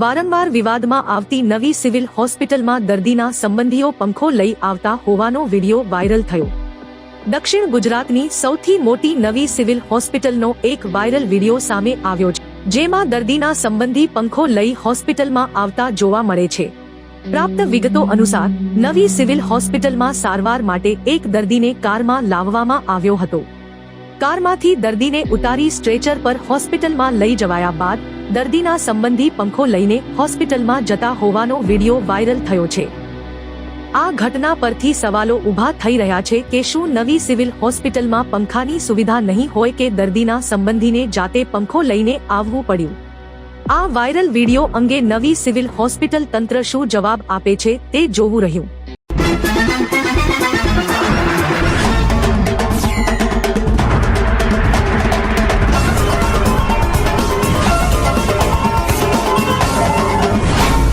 વારંવાર વિવાદમાં આવતી નવી સિવિલ હોસ્પિટલમાં દર્દીના સંબંધીઓ પંખો લઈ આવતા હોવાનો વીડિયો વાયરલ થયો. દક્ષિણ ગુજરાતની સૌથી મોટી નવી સિવિલ હોસ્પિટલનો એક વાયરલ વીડિયો સામે આવ્યો છે, જેમાં દર્દીના સંબંધી પંખો લઈ હોસ્પિટલમાં આવતા જોવા મળે છે. પ્રાપ્ત વિગતો અનુસાર, નવી સિવિલ હોસ્પિટલમાં સારવાર માટે એક દર્દીને કારમાં લાવવામાં આવ્યો હતો. કારમાંથી દર્દીને ઉતારી સ્ટ્રેચર પર હોસ્પિટલમાં લઈ જવાયા બાદ દર્દીના સંબંધી પંખો લઈને હોસ્પિટલમાં જતા હોવાનો વીડિયો વાયરલ થયો છે. આ ઘટના પરથી સવાલો ઊભા થઈ રહ્યા છે કે શું નવી સિવિલ હોસ્પિટલમાં પંખાની સુવિધા નહીં હોય કે દર્દીના સંબંધીને જાતે પંખો લઈને આવવું પડ્યું? આ વાયરલ વીડિયો અંગે નવી સિવિલ હોસ્પિટલ તંત્ર શું જવાબ આપે છે તે જોવું રહ્યું.